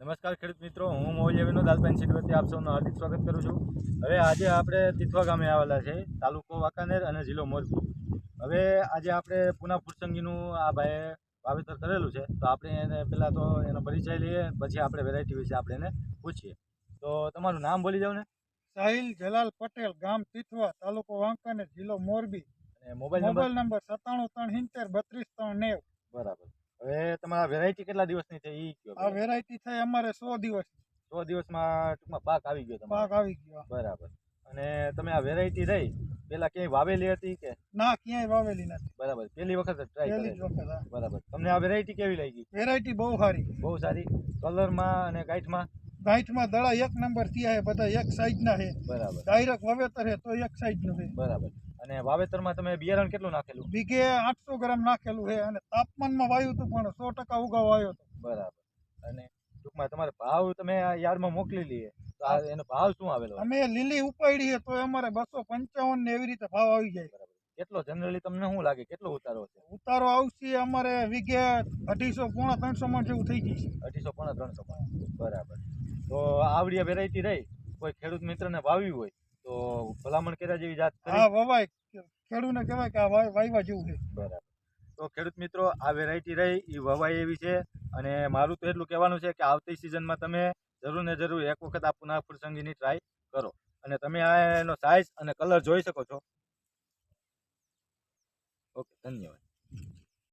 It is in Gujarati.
નમસ્કાર ખેડૂત મિત્રો હું મોહલ્ય વિનોદ આલ્પાઇન સીડ વતી આપ સૌનું હાર્દિક સ્વાગત કરું છું. હવે આજે આપણે તિથવા ગામે આવેલા છે તાલુકો વાંકાનેર અને જિલ્લો મોરબી. હવે આજે આપણે પુના ફુરસંગીનું આ ભાઈએ વાવેતર કરેલું છે તો આપણે એને પહેલાં તો એનો પરિચય લઈએ પછી આપણે વેરાયટી વિશે આપણે એને પૂછીએ. તો તમારું નામ બોલી જાવ ને. સાહિલ જલાલ પટેલ ગામ તિથવા તાલુકો વાંકાનેર જિલ્લો મોરબી. અને મોબાઈલ નંબર? મોબાઈલ નંબર સત્તાણું ત્રણ સિત્તેર બત્રીસ ત્રણ નેવ. બરાબર. તમારા વેરાયટી કેટલા દિવસની છે? એ આ વેરાયટી થઈ અમારે સો દિવસ. સો દિવસમાં ટૂંકમાં પાક આવી ગયો તમારો? પાક આવી ગયો. બરાબર. અને તમે આ વેરાયટી રહી પહેલાં ક્યાંય વાવેલી હતી કે? ના ક્યાંય વાવેલી નથી. બરાબર. પહેલી વખત ટ્રાય જ ટ્રાય કરી બરાબર. તમને આ વેરાયટી કેવી લાગી? વેરાયટી બહુ સારી. બહુ સારી. કલરમાં અને ગાંઠમાં ગાંઠમાં દડા એક નંબર થયા છે બધા એક સાઈઝના છે. બરાબર. ડાયરેક્ટ વાવેતર છે તો એક સાઈઝનું છે. બરાબર. અને વાવેતરમાં તમે બિયારણ કેટલું નાખેલું? બીઘે આઠસો ગ્રામ નાખેલું છે અને તાપમાનમાં વાયું હતું પણ સો ટકા ઉગાવ આવ્યો હતો. બરાબર. અને ટૂંકમાં તમારે ભાવ તમે આ યાર્ડમાં મોકલી લઈએ તો એનો ભાવ શું આવેલો અમે લીલી ઉપાડી છે તો અમારે બસો પંચાવન ને એવી રીતે ભાવ આવી જાય. બરાબર. કેટલો જનરલી તમને શું લાગે કેટલો ઉતારો છે ઉતારો આવશે અમારે વીઘે અઢીસો પોણા ત્રણસો મણ જેવું થઈ જશે. અઢીસો પોણા ત્રણસો બરાબર. તો આવડી વેરાયટી રહી. કોઈ ખેડૂત મિત્રને વાવી હોય તો ભલામણ કર્યા જેવી જાત હા વવાય. ખેડૂને કહેવાય કે આ વાય- વાયવા જેવું છે. બરાબર. તો ખેડૂત મિત્રો આ વેરાયટી રહી એ વવાય એવી છે. અને મારું તો એટલું કહેવાનું છે કે આવતી સિઝનમાં તમે જરૂર ને જરૂર એક વખત આ પુના ફુરસંગીની ટ્રાય કરો. અને તમે આ એનો સાઇઝ અને કલર જોઈ શકો છો. ઓકે ધન્યવાદ.